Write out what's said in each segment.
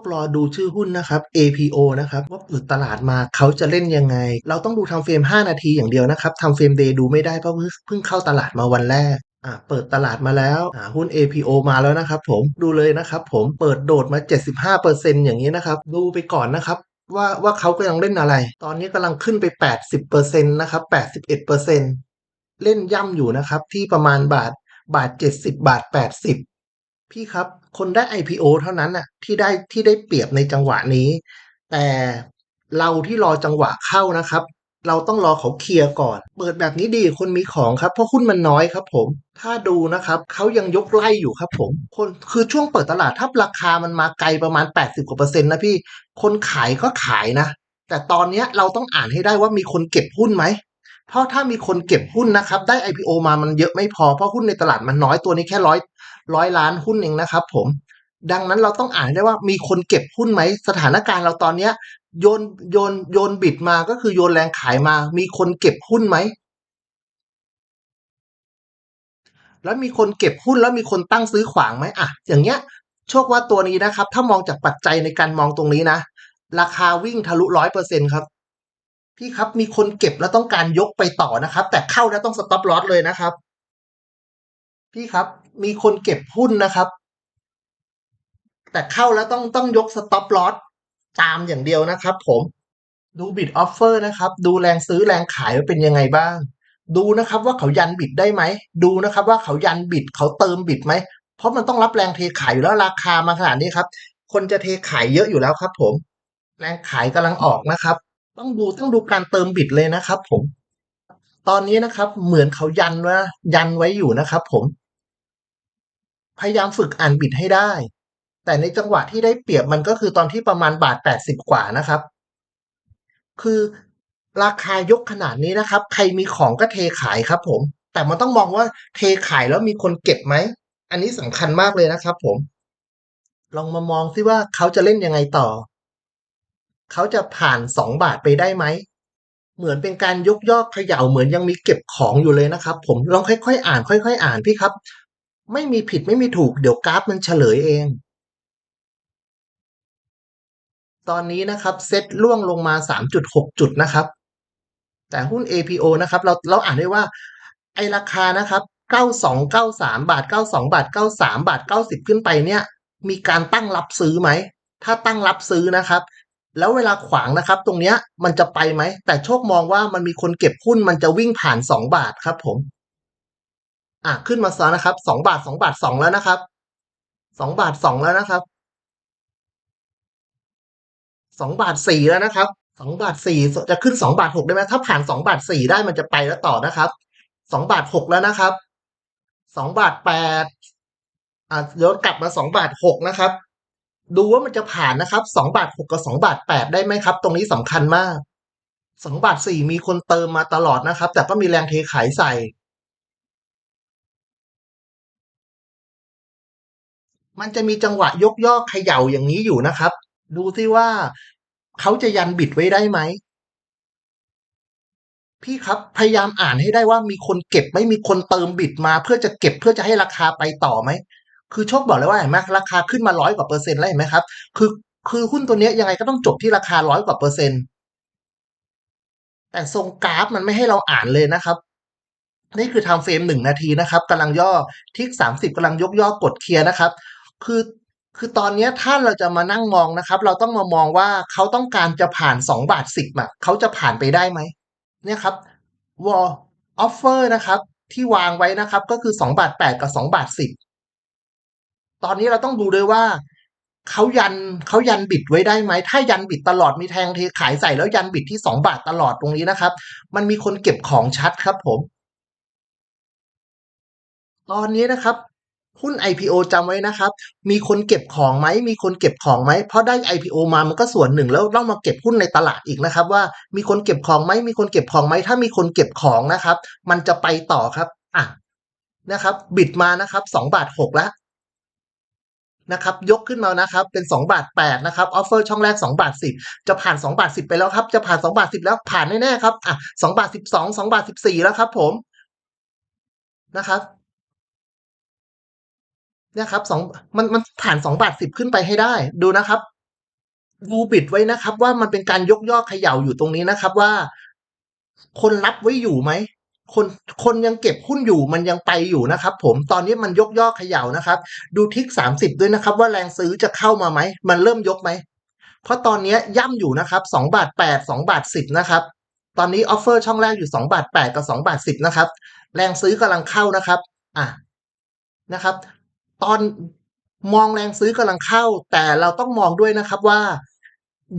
ครอดูชื่อหุ้นนะครับ APO นะครับว่าเปิดตลาดมาเขาจะเล่นยังไง เราต้องดูทำเฟรม 5 นาทีอย่างเดียวนะครับทำเฟรมเดย์ดูไม่ได้เพราะเพิ่งเพิ่งเข้าตลาดมาวันแรกอ่าเปิดตลาดมาแล้วอ่าหุ้น APO มาแล้วนะครับผมดูเลยนะครับผมเปิดโดดมา 75%อย่างนี้นะครับ ดูไปก่อนนะครับว่าว่าเขากำลังเล่นอะไร ตอนนี้กำลังขึ้นไป 80%นะครับ81%เล่นย่ำอยู่นะครับที่ประมาณบาทบาท 70 บาท 80 พี่ครับ คนได้ IPO เท่านั้นน่ะ ที่ได้ที่ได้เปรียบในจังหวะนี้ แต่เราที่รอจังหวะเข้านะครับ เราต้องรอเขาเคลียร์ก่อน เปิดแบบนี้ดีคนมีของครับ เพราะหุ้นมันน้อยครับ ผม ถ้าดูนะครับเขายังยกไล่อยู่ครับ ผม คนคือช่วงเปิดตลาดถ้าราคามันมาไกลประมาณ 80กว่าเปอร์เซ็นต์นะพี่ คนขายก็ขายนะ แต่ตอนนี้เราต้องอ่านให้ได้ว่ามีคนเก็บหุ้นไหมเพราะถ้ามีคนเก็บหุ้นนะครับ ได้ IPO มามันเยอะไม่พอเพราะหุ้นในตลาดมันน้อยตัวนี้แค่ร้อย ร้อยล้านหุ้นเองนะครับผม ดังนั้นเราต้องอ่านได้ว่ามีคนเก็บหุ้นไหม สถานการณ์เราตอนเนี้ยโยนโยนโยนบิดมาก็คือโยนแรงขายมา มีคนเก็บหุ้นไหม แล้วมีคนเก็บหุ้นแล้วมีคนตั้งซื้อขวางไหมอะ อย่างเงี้ยโชคว่าตัวนี้นะครับ ถ้ามองจากปัจจัยในการมองตรงนี้นะ ราคาวิ่งทะลุร้อยเปอร์เซ็นครับ พี่ครับมีคนเก็บแล้วต้องการยกไปต่อนะครับ แต่เข้าแล้วต้องสต็อปลอสเลยนะครับ พี่ครับ มีคนเก็บหุ้นนะครับ แต่เข้าแล้วต้องต้องยกสต็อปลอสตามอย่างเดียวนะครับผมดูบิดออฟเฟอร์นะครับ ดูแรงซื้อแรงขายว่าเป็นยังไงบ้าง ดูนะครับว่าเขายันบิดได้ไหม ดูนะครับว่าเขายันบิดเขาเติมบิดไหม เพราะมันต้องรับแรงเทขายอยู่แล้วราคามาขนาดนี้ครับ คนจะเทขายเยอะอยู่แล้วครับผม แรงขายกำลังออกนะครับ ต้องดูต้องดูการเติมบิดเลยนะครับผม ตอนนี้นะครับเหมือนเขายันว่ายันไว้อยู่นะครับผม พยายามฝึกอ่านบิดให้ได้ แต่ในจังหวะที่ได้เปรียบมันก็คือตอนที่ประมาณบาทแปดสิบกว่านะครับ คือราคายกขนาดนี้นะครับ ใครมีของก็เทขายครับ ผม แต่มันต้องมองว่าเทขายแล้วมีคนเก็บไหม อันนี้สำคัญมากเลยนะครับ ผม ลองมามองซิว่าเขาจะเล่นยังไงต่อ เขาจะผ่านสองบาทไปได้ไหมเหมือนเป็นการยกยอดเขย่าเหมือนยังมีเก็บของอยู่เลยนะครับ ผมลองค่อยๆ อ่าน ค่อย ๆ อ่านพี่ครับ ไม่มีผิดไม่มีถูก เดี๋ยวกราฟมันเฉลยเอง ตอนนี้นะครับเซ็ตล่วงลงมา 3.6 จุดนะครับ แต่หุ้น APO นะครับ เราเราอ่านได้ว่าไอราคานะครับ92 93 บาท 92 บาท 93 บาท 90 ขึ้นไปเนี่ย มีการตั้งรับซื้อไหม ถ้าตั้งรับซื้อนะครับ แล้วเวลาขวางนะครับ ตรงเนี้ยมันจะไปไหม แต่โชคมองว่ามันมีคนเก็บหุ้นมันจะวิ่งผ่าน 2 บาทครับผม อะขึ้นมาซะนะครับ2บาท2บาท2แล้วนะครับ2บาท2แล้วนะครับสองบาทสี่แล้วนะครับสองบาทสี่จะขึ้นสองบาทหกได้ไหมถ้าผ่านสองบาทสี่ได้มันจะไปแล้วต่อนะครับสองบาทหกแล้วนะครับสองบาทแปดอะย้อนกลับมาสองบาทหกนะครับ ดูว่ามันจะผ่านนะครับสองบาทหกกับสองบาทแปดได้ไหมครับ ตรงนี้สำคัญมากสองบาทสี่มีคนเติมมาตลอดนะครับ แต่ก็มีแรงเทขายใส่ มันจะมีจังหวะยกย่อเขย่าอย่างนี้อยู่นะครับ ดูซิว่าเขาจะยันบิดไว้ได้ไหม พี่ครับพยายามอ่านให้ได้ว่ามีคนเก็บไม่มีคนเติมบิดมา เพื่อจะเก็บเพื่อจะให้ราคาไปต่อไหม คือโชคบอกเลยว่าเห็นไหมราคาขึ้นมาร้อยกว่าเปอร์เซ็นต์แล้วเห็นไหมครับ คือคือหุ้นตัวนี้ยยังไงก็ต้องจบที่ราคาร้อยกว่าเปอร์เซ็นต์แต่ทรงกราฟมันไม่ให้เราอ่านเลยนะครับ นี่คือทำเฟรมหนึ่งนาทีนะครับกำลังย่อทิกสามสิบกำลังยกย่อกดเคลียร์นะครับ คือ คือตอนเนี้ยถ้าเราจะมานั่งมองนะครับ เราต้องมามองว่าเขาต้องการจะผ่านสองบาทสิบอะเขาจะผ่านไปได้ไหมเนี่ยครับวอลออฟเฟอร์นะครับ ที่วางไว้นะครับ ก็คือสองบาทแปดกับสองบาทสิบตอนนี้เราต้องดูด้วยว่าเขายันเขายันบิดไว้ได้ไหม ถ้ายันบิดตลอดมีแทงเทขายใส่แล้วยันบิดที่สองบาทตลอดตรงนี้นะครับ มันมีคนเก็บของชัดครับผม ตอนนี้นะครับ หุ้น IPO จำไว้นะครับ มีคนเก็บของไหม มีคนเก็บของไหม เพราะได้ IPO มามันก็ส่วนหนึ่งแล้วต้องมาเก็บหุ้นในตลาดอีกนะครับ ว่ามีคนเก็บของไหม มีคนเก็บของไหม ถ้ามีคนเก็บของนะครับ มันจะไปต่อครับ อะ นะครับ บิดมานะครับสองบาทหกแล้วนะครับ ยกขึ้นมานะครับ เป็นสองบาทแปดนะครับ ออฟเฟอร์ช่องแรกสองบาทสิบจะผ่านสองบาทสิบไปแล้วครับ จะผ่านสองบาทสิบแล้วผ่านแน่ๆครับ อะสองบาทสิบสองสองบาทสิบสี่แล้วครับ ผม นะครับ นี่ยครับสองมันมันผ่านสองบาทสิบขึ้นไปให้ได้ ดูนะครับ ดูบิดไว้นะครับ ว่ามันเป็นการยกย่อเขย่าอยู่ตรงนี้นะครับ ว่า คนรับไว้อยู่ไหมคนคนยังเก็บหุ้นอยู่มันยังไปอยู่นะครับ ผมตอนนี้มันยกย่อเขย่านะครับ ดูทิกสามสิบด้วยนะครับ ว่าแรงซื้อจะเข้ามาไหมมันเริ่มยกไหมเพราะตอนนี้ย่ำอยู่นะครับสองบาทแปดสองบาทสิบนะครับตอนนี้ออฟเฟอร์ช่องแรกอยู่สองบาทแปดกับสองบาทสิบนะครับ แรงซื้อกำลังเข้านะครับ อะนะครับ ตอนมองแรงซื้อกำลังเข้า แต่เราต้องมองด้วยนะครับว่า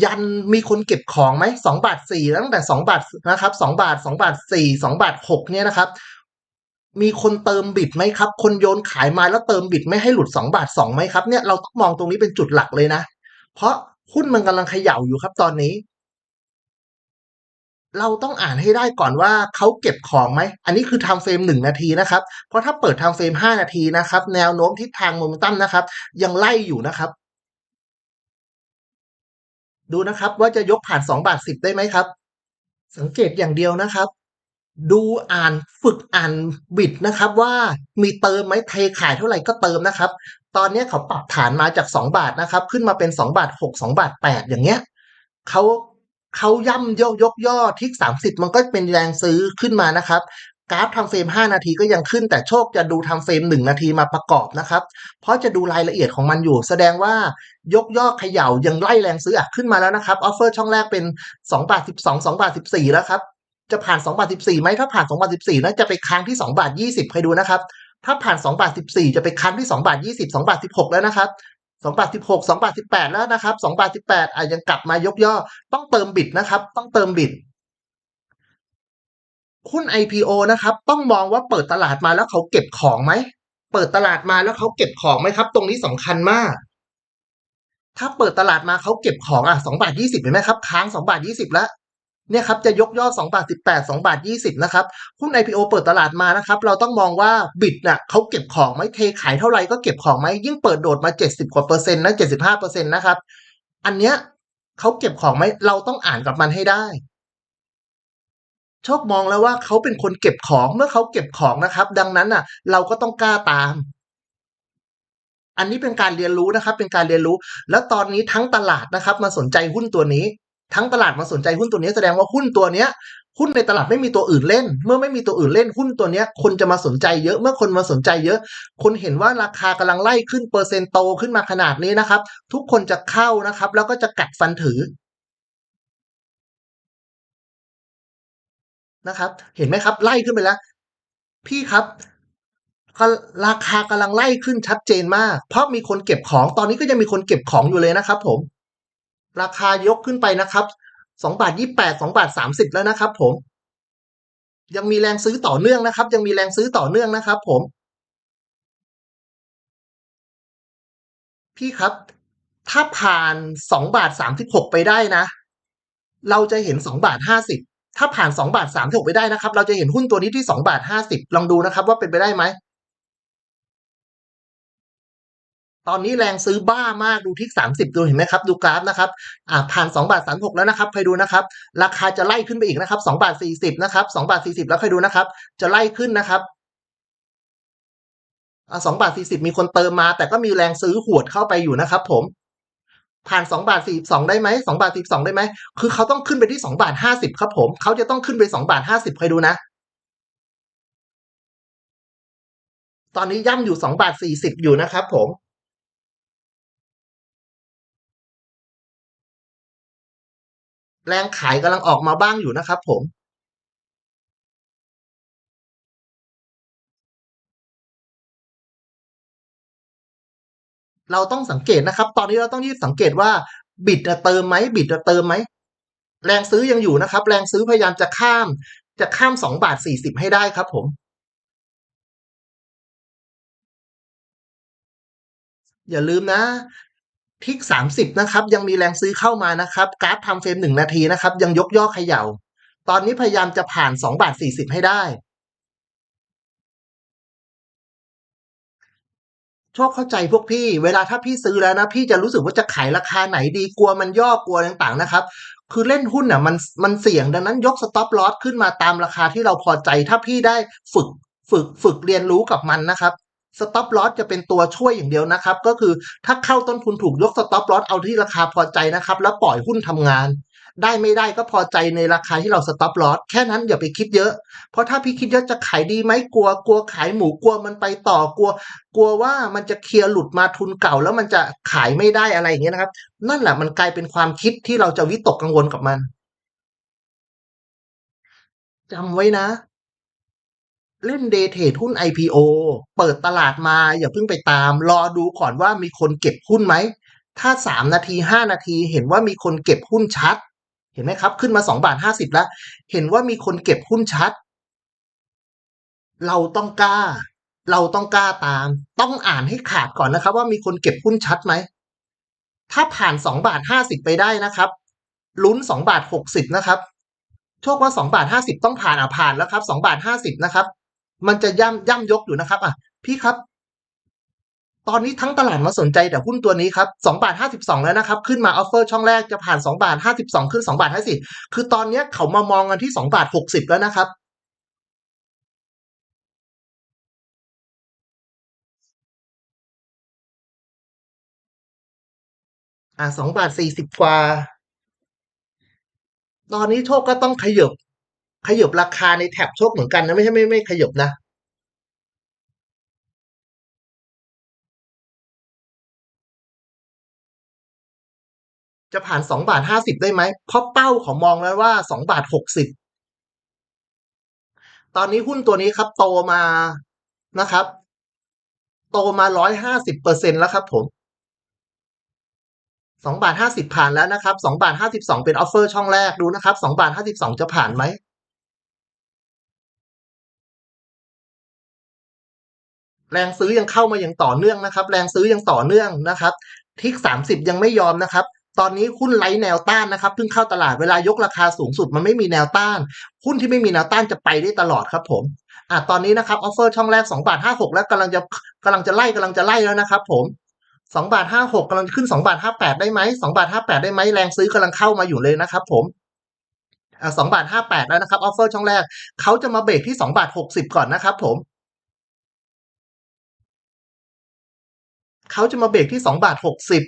ยันมีคนเก็บของไหมสองบาทสี่ตั้งแต่สองบาทนะครับสองบาทสองบาทสี่สองบาทหกเนี่ยนะครับ มีคนเติมบิดไหมครับ คนโยนขายมาแล้วเติมบิดไม่ให้หลุดสองบาทสองไหมครับเนี่ยเราต้องมองตรงนี้เป็นจุดหลักเลยนะ เพราะหุ้นมันกำลังเขย่าอยู่ครับตอนนี้ เราต้องอ่านให้ได้ก่อนว่าเขาเก็บของไหม อันนี้คือทม์เฟรมหนึ่งนาทีนะครับ เพราะถ้าเปิดทม์เฟรมห้านาทีนะครับ แนวโน้มทิศทางโมเมนตัมนะครับ ยังไล่อยู่นะครับ ดูนะครับว่าจะยกผ่านสองบาทสิบได้ไหมครับ สังเกตอย่างเดียวนะครับ ดูอ่านฝึกอ่านบิดนะครับ ว่ามีเติมไหมเทขายเท่าไหร่ก็เติมนะครับ ตอนนี้เขาปรับฐานมาจากสองบาทนะครับ ขึ้นมาเป็นสองบาทหกสองบาทแปดอย่างเงี้ยเขา เขาย่ำยกยกย่อทิกสามสิบมันก็เป็นแรงซื้อขึ้นมานะครับกราฟทำเฟรม 5 นาทีก็ยังขึ้นแต่โชคจะดูทำเฟรม 1 นาทีมาประกอบนะครับ เพราะจะดูรายละเอียดของมันอยู่ แสดงว่ายกย่อเขย่ายังไล่แรงซื้ออะขึ้นมาแล้วนะครับออฟเฟอร์ช่องแรกเป็น2บาท12 2บาท14 แล้วครับ จะผ่าน2บาท14ไหมถ้าผ่าน2บาท14นะจะไปค้างที่2บาท20ใครดูนะครับ ถ้าผ่าน2บาท14 จะไปค้างที่2บาท20 2บาท16 แล้วนะครับ 2บาท16 2บาท18แล้วนะครับ2บาท18อะยังกลับมายกย่อ ต้องเติมบิดนะครับ ต้องเติมบิดหุ้น IPO นะครับ ต้องมองว่าเปิดตลาดมาแล้วเขาเก็บของไหม เปิดตลาดมาแล้วเขาเก็บของไหมครับ ตรงนี้สำคัญมาก ถ้าเปิดตลาดมาเขาเก็บของอะสองบาทยี่สิบเห็นไหมครับ ค้างสองบาทยี่สิบแล้ว เนี่ยครับจะยกย่อสองบาทสิบแปดสองบาทยี่สิบนะครับหุ้น IPO เปิดตลาดมานะครับ เราต้องมองว่าบิดน่ะเขาเก็บของไหมเทขายเท่าไหร่ก็เก็บของไหมยิ่งเปิดโดดมาเจ็ดสิบกว่าเปอร์เซ็นต์นะเจ็ดสิบห้าเปอร์เซ็นต์นะครับ อันเนี้ยเขาเก็บของไหมเราต้องอ่านกับมันให้ได้โชคมองแล้วว่าเขาเป็นคนเก็บของเมื่อเขาเก็บของนะครับ ดังนั้นอะ เราก็ต้องกล้าตาม อันนี้เป็นการเรียนรู้นะครับ เป็นการเรียนรู้ แล้วตอนนี้ทั้งตลาดนะครับ มาสนใจหุ้นตัวนี้ ทั้งตลาดมาสนใจหุ้นตัวนี้แสดงว่าหุ้นตัวเนี้ยหุ้นในตลาดไม่มีตัวอื่นเล่น เมื่อไม่มีตัวอื่นเล่นหุ้นตัวเนี้ย คนจะมาสนใจเยอะเมื่อคนมาสนใจเยอะ คนเห็นว่าราคากำลังไล่ขึ้นเปอร์เซ็นต์โตขึ้นมาขนาดนี้นะครับ ทุกคนจะเข้านะครับ แล้วก็จะกัดฟันถือนะครับ เห็นไหมครับ ไล่ขึ้นไปแล้ว พี่ครับราคากำลังไล่ขึ้นชัดเจนมาก เพราะมีคนเก็บของตอนนี้ก็ยังมีคนเก็บของอยู่เลยนะครับ ผม ราคายกขึ้นไปนะครับสองบาทยี่แปดสองบาทสามสิบแล้วนะครับ ผม ยังมีแรงซื้อต่อเนื่องนะครับ ยังมีแรงซื้อต่อเนื่องนะครับ ผม พี่ครับ ถ้าผ่านสองบาทสามสิบหกไปได้นะ เราจะเห็นสองบาทห้าสิบถ้าผ่านสองบาทสามสิบหกไปได้นะครับ เราจะเห็นหุ้นตัวนี้ที่สองบาทห้าสิบลองดูนะครับ ว่าเป็นไปได้ไหม ตอนนี้แรงซื้อบ้ามากดูทิกสามสิบดูเห็นไหมครับ ดูกราฟนะครับอ่าผ่านสองบาทสามหกแล้วนะครับใครดูนะครับ ราคาจะไล่ขึ้นไปอีกนะครับสองบาทสี่สิบนะครับสองบาทสี่สิบแล้วใครดูนะครับ จะไล่ขึ้นนะครับสองบาทสี่สิบมีคนเติมมา แต่ก็มีแรงซื้อหวดเข้าไปอยู่นะครับ ผม ผ่านสองบาทสี่สองได้ไหมสองบาทสี่สองได้ไหมคือเขาต้องขึ้นไปที่สองบาทห้าสิบครับ ผมเขาจะต้องขึ้นไปสองบาทห้าสิบใครดูนะตอนนี้ย่ำอยู่สองบาทสี่สิบอยู่นะครับ ผม แรงขายกำลังออกมาบ้างอยู่นะครับผมเราต้องสังเกตนะครับ ตอนนี้เราต้องรีบสังเกตว่าบิดจะเติมไหมบิดจะเติมไหมแรงซื้อยังอยู่นะครับ แรงซื้อพยายามจะข้าม จะข้ามสองบาทสี่สิบให้ได้ครับผม อย่าลืมนะ ทิกสามสิบนะครับยังมีแรงซื้อเข้ามานะครับกราฟทำเฟรมหนึ่งนาทีนะครับยังยกย่อเขย่า ตอนนี้พยายามจะผ่านสองบาทสี่สิบให้ได้ โชคเข้าใจพวกพี่ เวลาถ้าพี่ซื้อแล้วนะ พี่จะรู้สึกว่าจะขายราคาไหนดีกลัวมันย่อกลัวต่างๆนะครับ คือเล่นหุ้นอะมันมันเสี่ยงดังนั้นยกสต็อปลอสขึ้นมาตามราคาที่เราพอใจถ้าพี่ได้ฝึกฝึกฝึกเรียนรู้กับมันนะครับ สต็อปลอสจะเป็นตัวช่วยอย่างเดียวนะครับ ก็คือถ้าเข้าต้นทุนถูกยกสต็อปลอสเอาที่ราคาพอใจนะครับ แล้วปล่อยหุ้นทำงาน ได้ไม่ได้ก็พอใจในราคาที่เราสต็อปลอสแค่นั้นอย่าไปคิดเยอะ เพราะถ้าพี่คิดเยอะจะขายดีไหมกลัวกลัวขายหมูกลัวมันไปต่อกลัว กลัวว่ามันจะเคลียร์หลุดมาทุนเก่า แล้วมันจะขายไม่ได้อะไรอย่างเงี้ยนะครับ นั่นแหละมันกลายเป็นความคิดที่เราจะวิตกกังวลกับมันจำไว้นะ เล่นเดเทรดหุ้น IPO เปิดตลาดมาอย่าเพิ่งไปตาม รอดูก่อนว่ามีคนเก็บหุ้นไหม ถ้าสามนาทีห้านาทีเห็นว่ามีคนเก็บหุ้นชัด เห็นไหมครับ ขึ้นมาสองบาทห้าสิบแล้ว เห็นว่ามีคนเก็บหุ้นชัด เราต้องกล้า เราต้องกล้าตาม ต้องอ่านให้ขาดก่อนนะครับ ว่ามีคนเก็บหุ้นชัดไหม ถ้าผ่านสองบาทห้าสิบไปได้นะครับ ลุ้นสองบาทหกสิบนะครับโชคว่าสองบาทห้าสิบต้องผ่านอะผ่านแล้วครับสองบาทห้าสิบนะครับ มันจะย่ำย่ำยกอยู่นะครับอะพี่ครับ ตอนนี้ทั้งตลาดมาสนใจแต่หุ้นตัวนี้ครับสองบาทห้าสิบสองแล้วนะครับ ขึ้นมาออฟเฟอร์ช่องแรกจะผ่านสองบาทห้าสิบสองขึ้นสองบาทห้าสิบคือตอนเนี้ยเขามามองกันที่สองบาทหกสิบแล้วนะครับอ่าสองบาทสี่สิบกว่า ตอนนี้โชคก็ต้องขยบ ขยบราคาในแท็บโชคเหมือนกันนะไม่ใช่ไม่ไม่ขยบนะจะผ่านสองบาทห้าสิบได้ไหมเพราะเป้าของมองแล้วว่าสองบาทหกสิบตอนนี้หุ้นตัวนี้ครับ โตมานะครับ โตมาร้อยห้าสิบเปอร์เซ็นแล้วครับผมสองบาทห้าสิบผ่านแล้วนะครับสองบาทห้าสิบสองเป็นออฟเฟอร์ช่องแรกดูนะครับสองบาทห้าสิบสองจะผ่านไหม แรงซื้อยังเข้ามาอย่างต่อเนื่องนะครับ แรงซื้อยังต่อเนื่องนะครับทิกสามสิบยังไม่ยอมนะครับ ตอนนี้หุ้นไร้แนวต้านนะครับเพิ่งเข้าตลาดเวลายกราคาสูงสุดมันไม่มีแนวต้านหุ้นที่ไม่มีแนวต้านจะไปได้ตลอดครับผมอะตอนนี้นะครับออฟเฟอร์ช่องแรกสองบาทห้าหกแล้วกำลังจะกำลังจะไล่กำลังจะไล่แล้วนะครับ ผมสองบาทห้าหกกำลังขึ้นสองบาทห้าแปดได้ไหมสองบาทห้าแปดได้ไหมแรงซื้อกำลังเข้ามาอยู่เลยนะครับ ผมอะสองบาทห้าแปดแล้วนะครับออฟเฟอร์ช่องแรกเขาจะมาเบรกที่สองบาทหกสิบก่อนนะครับ ผม เขาจะมาเบรกที่สองบาทหกสิบ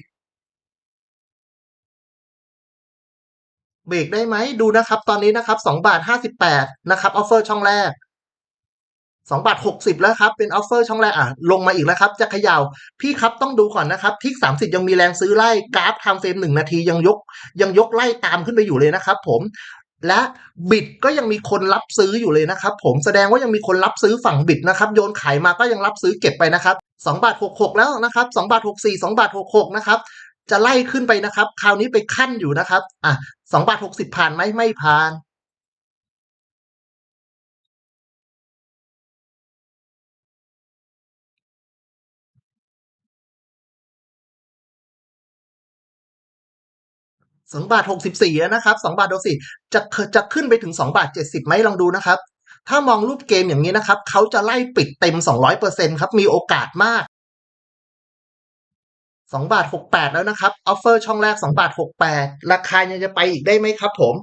เบรกได้ไหมดูนะครับ ตอนนี้นะครับสองบาทห้าสิบแปดนะครับออฟเฟอร์ช่องแรกสองบาทหกสิบแล้วครับ เป็นออฟเฟอร์ช่องแรกอะลงมาอีกแล้วครับ จะเขยาวพี่ครับต้องดูก่อนนะครับทิกสามสิบยังมีแรงซื้อไล่กราฟทม์เฟรมหนึ่งนาทียังยก ยังยกไล่ตามขึ้นไปอยู่เลยนะครับ ผม และบิดก็ยังมีคนรับซื้ออยู่เลยนะครับ ผมแสดงว่ายังมีคนรับซื้อฝั่งบิดนะครับ โยนขายมาก็ยังรับซื้อเก็บไปนะครับสองบาทหกหกแล้วนะครับสองบาทหกสี่สองบาทหกหกนะครับจะไล่ขึ้นไปนะครับ คราวนี้ไปขั้นอยู่นะครับอะสองบาทหกสิบผ่านไหมไม่ผ่าน สองบาทหกสิบสี่แล้วนะครับสองบาทหกสี่จะจะขึ้นไปถึงสองบาทเจ็ดสิบไหมลองดูนะครับ ถ้ามองรูปเกมอย่างนี้นะครับ เขาจะไล่ปิดเต็มสองร้อยเปอร์เซ็นครับ มีโอกาสมากสองบาทหกแปดแล้วนะครับออฟเฟอร์ช่องแรกสองบาทหกแปดราคายังจะไปอีกได้ไหมครับ ผม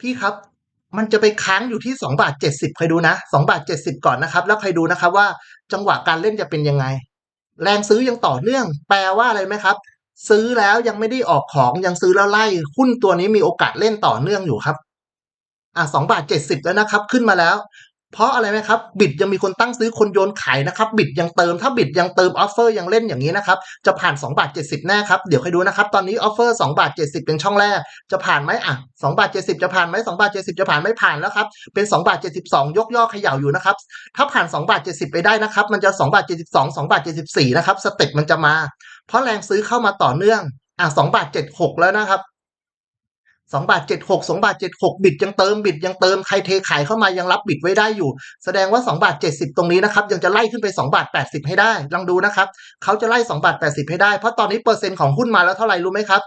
พี่ครับมันจะไปค้างอยู่ที่สองบาทเจ็ดสิบใครดูนะสองบาทเจ็ดสิบก่อนนะครับ แล้วใครดูนะครับว่าจังหวะการเล่นจะเป็นยังไง แรงซื้อยังต่อเนื่อง แปลว่าอะไรไหมครับ ซื้อแล้วยังไม่ได้ออกของยังซื้อแล้วไล่หุ้นตัวนี้มีโอกาสเล่นต่อเนื่องอยู่ครับอะสองบาทเจ็ดสิบแล้วนะครับ ขึ้นมาแล้ว เพราะอะไรไหมครับบิดยังมีคนตั้งซื้อคนโยนขายนะครับบิดยังเติมถ้าบิดยังเติมออฟเฟอร์ยังเล่นอย่างนี้นะครับจะผ่าน2บาท70 แน่ครับเดี๋ยวใครดูนะครับตอนนี้ออฟเฟอร์2บาท70 เป็นช่องแรก จะผ่านไหมอะ2บาท70 จะผ่านไหม2บาท70 จะผ่านไม่ผ่านแล้วครับเป็น2บาท72 ยกย่อเขย่าอยู่นะครับถ้าผ่าน2บาท70 ไปได้นะครับมันจะ2บาท72 2บาท74นะครับสเต็ปมันจะมา เพราะแรงซื้อเข้ามาต่อเนื่องอะ2บาท76 แล้วนะครับ สองบาทเจ็ดหกสองบาทเจ็ดหกบิดยังเติมบิดยังเติมใครเทขายเข้ามายังรับบิดไว้ได้อยู่ แสดงว่าสองบาทเจ็ดสิบตรงนี้นะครับยังจะไล่ขึ้นไปสองบาทแปดสิบให้ได้ลองดูนะครับเขาจะไล่สองบาทแปดสิบให้ได้เพราะตอนนี้เปอร์เซ็นต์ของหุ้นมาแล้วเท่าไหร่รู้ไหมครับ